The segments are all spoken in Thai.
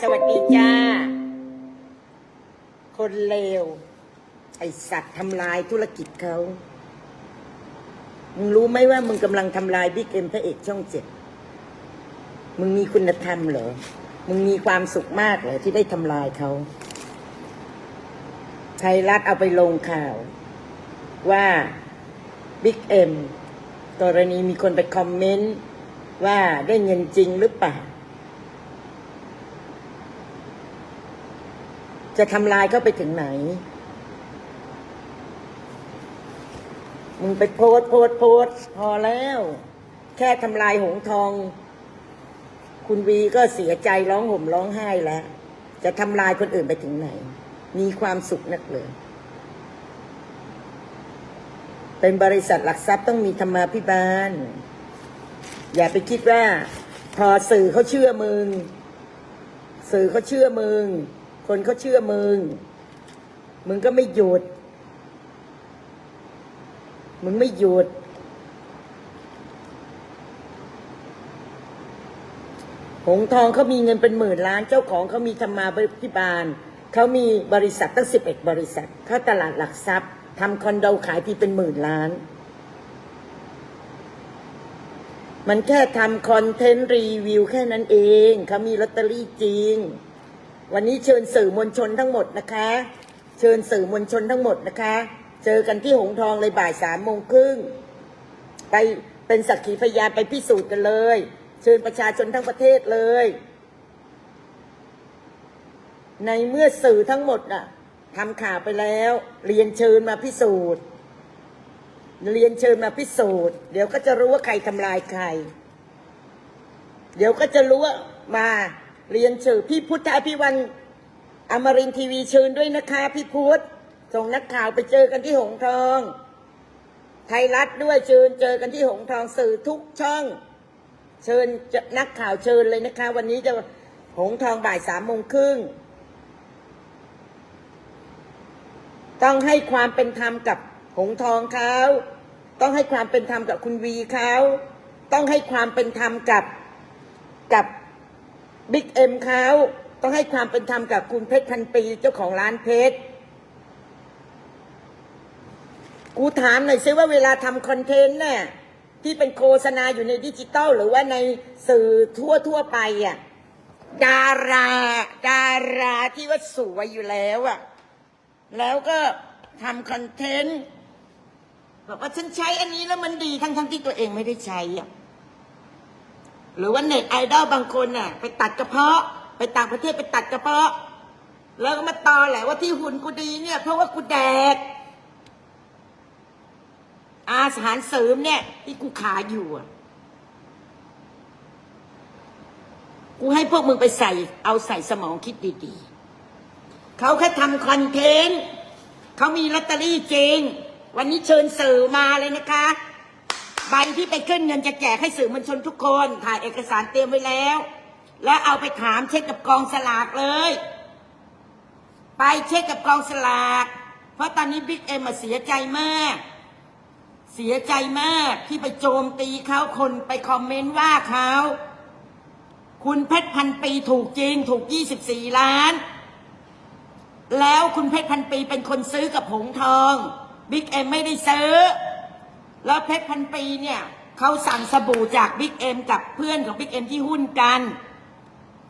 สวัสดีจ้า คนเลว ไอสัตว์ทำลายธุรกิจเขา มึงรู้ไหมว่ามึงกำลังทำลายบิ๊กเอ็มพระเอกช่องเจ็ด มึงมีคุณธรรมเหรอ มึงมีความสุขมากเหรอที่ได้ทำลายเขา ไทยรัฐเอาไปลงข่าว ว่าบิ๊กเอ็มกรณีมีคนไปคอมเมนต์ว่าได้เงินจริงหรือเปล่า จะทำลายเขาไปถึงไหน มึงไปโพส์โพส์โพส์พอแล้ว แค่ทำลายหงทอง คุณวีก็เสียใจร้องห่มร้องไห้แล้ว จะทำลายคนอื่นไปถึงไหน มีความสุขนักเลยเป็นบริษัทหลักทรัพย์ต้องมีธรรมาภิบาล อย่าไปคิดว่า พอสื่อเขาเชื่อมึง สื่อเขาเชื่อมึง คนเขาเชื่อมึง มึงก็ไม่หยุด มึงไม่หยุด หงทองเขามีเงินเป็นหมื่นล้าน เจ้าของเขามีธรรมาภิบาล เขามีบริษัทตั้งสิบเอ็ดบริษัท เข้าตลาดหลักทรัพย์ทำคอนโดขายทีเป็นหมื่นล้าน มันแค่ทำคอนเทนต์รีวิวแค่นั้นเอง เขามีลอตเตอรี่จริง วันนี้เชิญสื่อมวลชนทั้งหมดนะคะ เชิญสื่อมวลชนทั้งหมดนะคะ เจอกันที่หงทองเลยบ่ายสามโมงครึ่งไปเป็นสักขีพยานไปพิสูจน์กันเลย เชิญประชาชนทั้งประเทศเลย ในเมื่อสื่อทั้งหมดน่ะทำข่าวไปแล้ว เรียนเชิญมาพิสูจน์เรียนเชิญมาพิสูจน์เดี๋ยวก็จะรู้ว่าใครทำลายใคร เดี๋ยวก็จะรู้ว่ามา เรียนเชิญพี่พุทธอภิวันอมรินทีวีเชิญด้วยนะคะ พี่พุทธส่งนักข่าวไปเจอกันที่หงทอง ไทยรัฐด้วยเชิญเจอกันที่หงทองสื่อทุกช่อง เชิญนักข่าวเชิญเลยนะคะ วันนี้จะหงทองบ่ายสามโมงครึ่งต้องให้ความเป็นธรรมกับหงทองเขาต้องให้ความเป็นธรรมกับคุณวีเขาต้องให้ความเป็นธรรมกับกับ บิ๊กเอ็มเขาต้องให้ความเป็นธรรมกับคุณเพชรพันปีเจ้าของร้านเพชร กูถามหน่อยซิว่าเวลาทำคอนเทนต์น่ะที่เป็นโฆษณาอยู่ในดิจิตอลหรือว่าในสื่อทั่วทั่วไปอะดาราดาราที่ว่าสวยอยู่แล้วอะแล้วก็ทำคอนเทนต์บอกว่าฉันใช้อันนี้แล้วมันดีทั้งทั้งที่ตัวเองไม่ได้ใช้อะ หรือว่าเน็ตไอดอลบางคนน่ะ ไปตัดกระเพาะ ไปต่างประเทศไปตัดกระเพาะ แล้วก็มาตอแหละว่าที่หุ่นกูดีเนี่ย เพราะว่ากูแดก อาหารเสริมเนี่ย ที่กูขายอยู่อะกูให้พวกมึงไปใส่ เอาใส่สมองคิดดีๆ เขาแค่ทำคอนเทนต์ เขามีลอตเตอรี่จริง วันนี้เชิญสื่อมาเลยนะคะ ใบที่ไปขึ้นเงินจะแจกให้สื่อมวลชนทุกคน ถ่ายเอกสารเตรียมไว้แล้ว แล้วเอาไปถามเช็คกับกองสลากเลย ไปเช็คกับกองสลาก เพราะตอนนี้บิ๊กเอ็มเสียใจมาก เสียใจมากที่ไปโจมตีเขาคนไปคอมเมนต์ว่าเขาคุณเพชรพันปีถูกจริงถูก 24 ล้าน แล้วคุณเพชรพันปีเป็นคนซื้อกับหงทอง บิ๊กเอ็มไม่ได้ซื้อ แล้วเพชรพันปีเนี่ยเขาสั่งสบู่จากบิ๊กเอ็มกับเพื่อนของบิ๊กเอ็มที่หุ้นกัน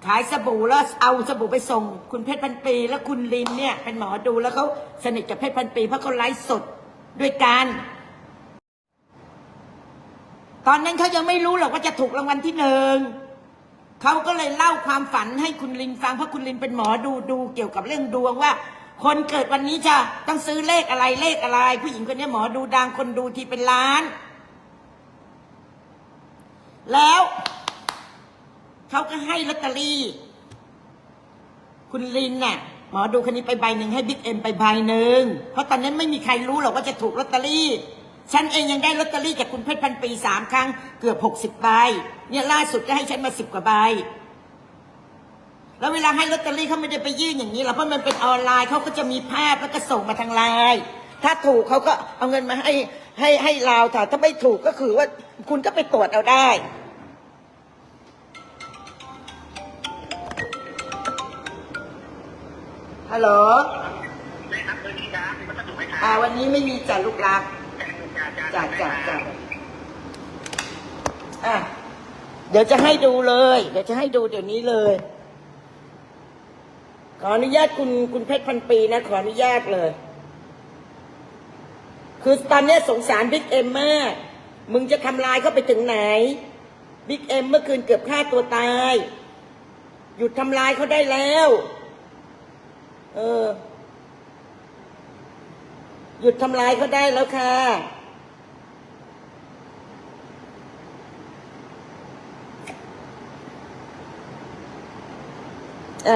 ขายสบู่แล้วเอาสบู่ไปส่ง คุณเพชรพันปี แล้วคุณลินเนี่ยเป็นหมอดูแล้วเขาสนิทกับเพชรพันปี เพราะเขาไลฟ์สดด้วยกันตอนนั้นเขายังไม่รู้หรอกว่าจะถูกรางวัลที่หนึ่งเขาก็เลยเล่าความฝันให้คุณลินฟังเพราะคุณลินเป็นหมอดูดูเกี่ยวกับเรื่องดวงว่า คนเกิดวันนี้จะต้องซื้อเลขอะไรเลขอะไร ผู้หญิงคนนี้หมอดูดังคนดูทีเป็นล้าน แล้วเขาก็ให้ลอตเตอรี่ คุณลินน่ะหมอดูคนนี้ไปใบหนึ่งให้บิ๊กเอ็มไปใบหนึ่งเพราะตอนนั้นไม่มีใครรู้หรอกว่าจะถูกลอตเตอรี่ ฉันเองยังได้ลอตเตอรี่จากคุณเพชรพันปีสามครั้งเกือบหกสิบใบเนี่ยล่าสุดก็ให้ฉันมาสิบกว่าใบ แล้วเวลาให้ลอตเตอรี่เขาไม่ได้ไปยื่นอย่างนี้หรอกเพราะมันเป็นออนไลน์เขาก็จะมีภาพแล้วก็ส่งมาทางไลน์ถ้าถูกเขาก็เอาเงินมาให้ให้ให้เราถ้าถ้าไม่ถูกก็คือว่าคุณก็ไปตรวจเอาได้ฮัลโหลได้ครับเบอร์นี้ครับมีพัสดุไหมคอ่ารับวันนี้ไม่มีจ่าลูกรักจ้าจ้าจ้าจ้าจ้าอะเดี๋ยวจะให้ดูเลย เดี๋ยวจะให้ดูเดี๋ยวนี้เลย ขออนุญาตคุณคุณเพชรพันปีนะ ขออนุญาตเลย คือตอนนี้สงสารบิ๊กเอ็มมาก มึงจะทำลายเขาไปถึงไหน บิ๊กเอ็มเมื่อคืนเกือบฆ่าตัวตาย หยุดทำลายเขาได้แล้ว เออ หยุดทำลายเขาได้แล้วค่ะ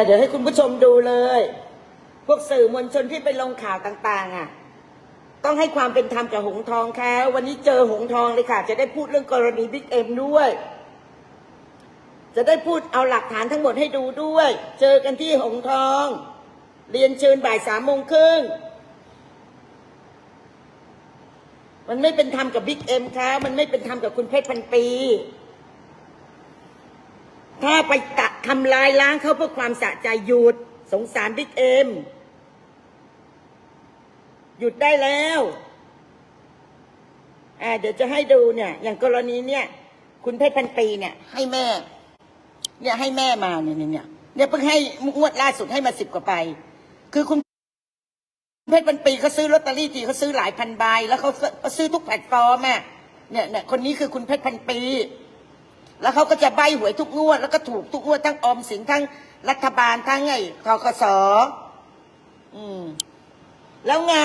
เดี๋ยวให้คุณผู้ชมดูเลย พวกสื่อมวลชนที่ไปลงข่าวต่างๆ อะ ต้องให้ความเป็นธรรมกับหงทองแค่วันนี้เจอหงทองเลยค่ะ จะได้พูดเรื่องกรณีบิ๊กเอ็มด้วย จะได้พูดเอาหลักฐานทั้งหมดให้ดูด้วย เจอกันที่หงทอง เรียนเชิญบ่ายสามโมงครึ่งมันไม่เป็นธรรมกับบิ๊กเอ็มค่ะมันไม่เป็นธรรมกับคุณเพชรพันปี ถ้าไปตะทำลายล้างเขาเพื่อความสะใจหยุด สงสารบิ๊กเอ็มหยุดได้แล้วอ่าเดี๋ยวจะให้ดูเนี่ย อย่างกรณีเนี่ย คุณเพชรพันปีเนี่ย ให้แม่ เนี่ยให้แม่มาเนี่ยเนี่ย เนี่ยเพิ่งให้งวดล่าสุดให้มาสิบกว่าใบคือคุณเพชรพันปีเขาซื้อลอตเตอรี่ทีเขาซื้อหลายพันใบแล้วเขาซื้อเขาซื้อทุกแพลตฟอร์มอะเนี่ยเนี่ยคนนี้คือคุณเพชรพันปี แล้วเขาก็จะใบหวยทุกงวด แล้วก็ถูกทุกงวดทั้งออมสินทั้งรัฐบาลทั้งไอ้ทกสอืม แล้วไง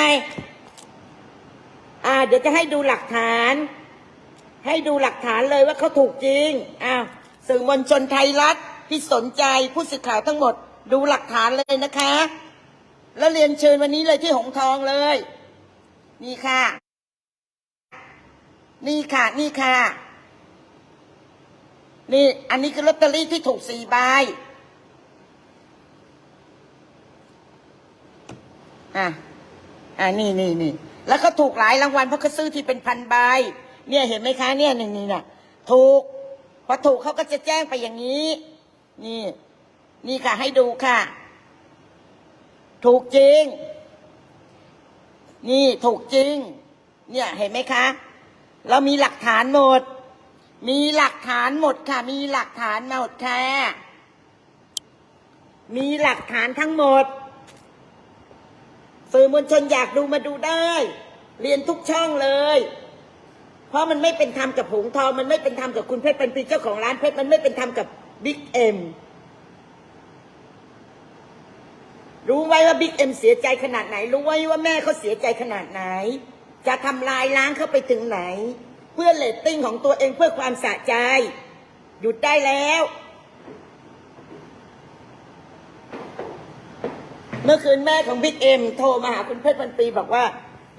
อ่า เดี๋ยวจะให้ดูหลักฐาน ให้ดูหลักฐานเลยว่าเขาถูกจริงอ้าวสื่อมวลชนไทยรัฐที่สนใจผู้สื่อข่าวทั้งหมด ดูหลักฐานเลยนะคะ แล้วเรียนเชิญวันนี้เลยที่หงทองเลย นี่ค่ะ นี่ค่ะ นี่ค่ะ นี่ อันนี้คือลอตเตอรี่ที่ถูกสี่ใบอะอ่านี่นี่นี่แล้วก็ถูกหลายรางวัลเพราะเขาซื้อที่เป็นพันใบเนี่ยเห็นไหมคะเนี่ยนี่นี่น่ะถูกพอถูกเขาก็จะแจ้งไปอย่างนี้ นี่ นี่ค่ะ ให้ดูค่ะ ถูกจริง นี่ถูกจริง เนี่ยเห็นไหมคะ เรามีหลักฐานหมด มีหลักฐานหมดค่ะ มีหลักฐานหมดค่ะ มีหลักฐานทั้งหมด สื่อมวลชนอยากดูมาดูได้ เรียนทุกช่องเลย เพราะมันไม่เป็นธรรมกับหงทอง มันไม่เป็นธรรมกับคุณเพชรป็นปีเจ้าของร้านเพชร มันไม่เป็นธรรมกับบิ๊กเอ็ม รู้ไว้ว่าบิ๊กเอ็มเสียใจขนาดไหน รู้ไว้ว่าแม่เขาเสียใจขนาดไหน จะทำลายล้างเขาไปถึงไหน เพื่อเลตติ้งของตัวเองเพื่อความสะใจ หยุดได้แล้ว เมื่อคืนแม่ของบิ๊กเอ็มโทรมาหาคุณเพชรพันปีบอกว่า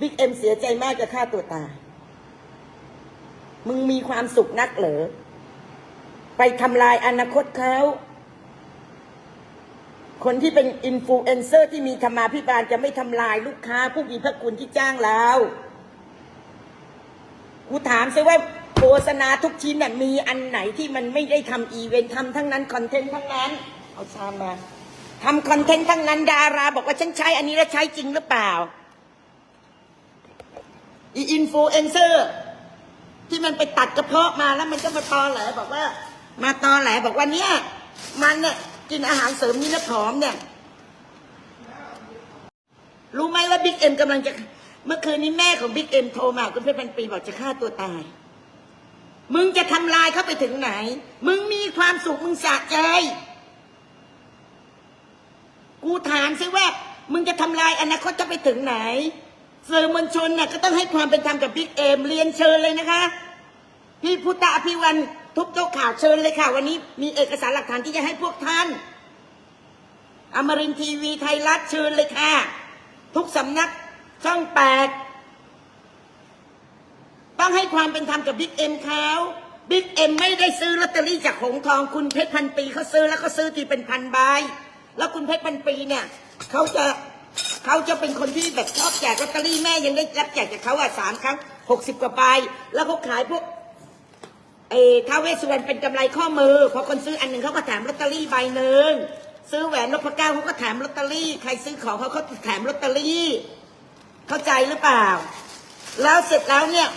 บิ๊กเอ็มเสียใจมากจะฆ่าตัวตาย มึงมีความสุขนักเหรอ ไปทำลายอนาคตเขาคนที่เป็นอินฟลูเอนเซอร์ที่มีธรรมาภิบาลจะไม่ทำลายลูกค้าผู้มีพระคุณที่จ้างเรา กูถามซิว่าโฆษณาทุกชิ้นน่ะมีอันไหนที่มันไม่ได้ทำอีเวนต์ทำทั้งนั้นคอนเทนต์ทั้งนั้น เอาชามมาทำคอนเทนต์ทั้งนั้นดารา บอกว่าฉันใช้อันนี้แล้วใช้จริงหรือเปล่า อีอินฟลูเอนเซอร์ที่มันไปตัดกระเพาะมาแล้วมันก็มาตอแหลบอกว่า มาตอแหลบอกว่าเนี่ย มันเนี่ยกินอาหารเสริมนี่แล้วผอมเนี่ย รู้ไหมว่าบิ๊กเอ็มกำลังจะ เมื่อคืนนี้แม่ของบิ๊กเอ็มโทรมาคุณเพชรพันปีบอกจะฆ่าตัวตาย มึงจะทำลายเขาไปถึงไหน มึงมีความสุขมึงสะใจ กูถามซิว่า มึงจะทำลายอนาคตจะไปถึงไหนสื่อมวลชนน่ะก็ต้องให้ความเป็นธรรมกับบิ๊กเอ็มเรียนเชิญเลยนะคะ พี่พุทธอภิวันทุกโต๊ะข่าวเชิญเลยค่ะ วันนี้มีเอกสารหลักฐานที่จะให้พวกท่าน อมรินทีวีไทยรัฐเชิญเลยค่ะ ทุกสำนัก ช่องแปดต้องให้ความเป็นธรรมกับบิ๊กเอ็มเขาบิ๊กเอ็มไม่ได้ซื้อลอตเตอรี่จากหงทองคุณเพชรพันปีเขาซื้อแล้วเขาซื้อทีเป็นพันใบแล้วคุณเพชรพันปีเนี่ยเขาจะเขาจะเป็นคนที่แบบชอบแจกลอตเตอรี่แม่ยังได้รับแจกจากเขาอะสามครั้งหกสิบกว่าใบแล้วเขาขายพวกเออท้าเวสสุวรรณเป็นกำไรข้อมือพอคนซื้ออันหนึ่งเขาก็แถมลอตเตอรี่ใบหนึ่งซื้อแหวนนพเก้าเขาก็แถมลอตเตอรี่ ใครซื้อของเขาเขาแถมลอตเตอรี่ เข้าใจหรือเปล่า แล้วเสร็จแล้วเนี่ย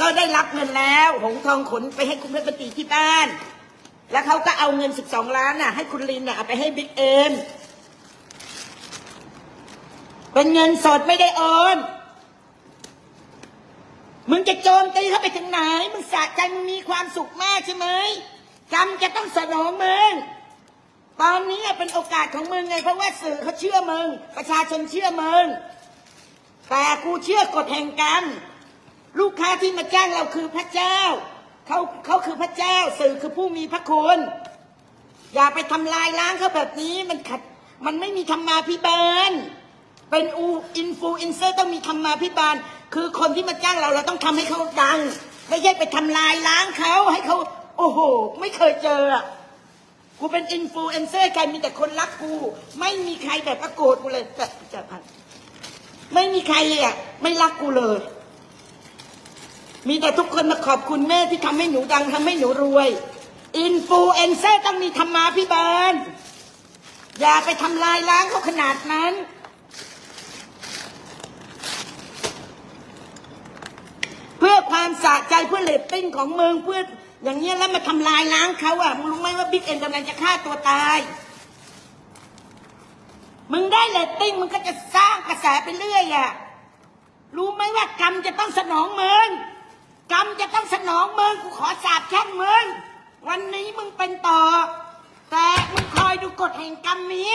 ก็ได้รับเงินแล้วหงทองขนไปให้คุณเพชรปฏิที่บ้าน แล้วเขาก็เอาเงินสิบสองล้านน่ะให้คุณลินน่ะเอาไปให้บิ๊กเอ็มเป็นเงินสดไม่ได้โอนมึงจะโจมตีเขาไปถึงไหน มึงสะใจมึงมีความสุขมากใช่ไหมกรรมจะต้องสนองมึง ตอนนี้เป็นโอกาสของมึงไง เพราะว่าสื่อเขาเชื่อมึง ประชาชนเชื่อมึง แต่กูเชื่อกฎแห่งกรรมลูกค้าที่มาจ้างเราคือพระเจ้าเขาเขาคือพระเจ้าสื่อคือผู้มีพระคุณอย่าไปทำลายล้างเขาแบบนี้มันขัดมันไม่มีธรรมาภิบาลเป็นอูอินฟูอินเซอร์ต้องมีธรรมาภิบาลคือคนที่มาจ้างเราเราต้องทำให้เขาดัง ไม่ใช่ไปทำลายล้างเขาให้เขาโอ้โห ไม่เคยเจออะกูเป็นอินฟูเอนเซอร์ใครมีแต่คนรักกู ไม่มีใครแบบว่าโกรธกูเลยแต่จะพัน ไม่มีใครเลยอะไม่รักกูเลย มีแต่ทุกคนมาขอบคุณแม่ที่ทำให้หนูดังทำให้หนูรวย อินฟูเอนเซอร์ต้องมีธรรมาภิบาลอย่าไปทำลายล้างเขาขนาดนั้น เพื่อความสะใจเพื่อเลตติ้งของเมึงเพื่ออย่างเงี้ยแล้วมาทำลายล้างเขาอะมึงรู้ไหมว่าบิ๊กเอ็นกำลังจะฆ่าตัวตาย มึงได้เลตติ้งมึงก็จะสร้างกระแสไปเรื่อยอะ รู้ไหมว่ากรรมจะต้องสนองมึง กรรมจะต้องสนองมึง กูขอสาบแช่งมึง วันนี้มึงเป็นต่อ แต่มึงคอยดูกฎแห่งกรรมนี้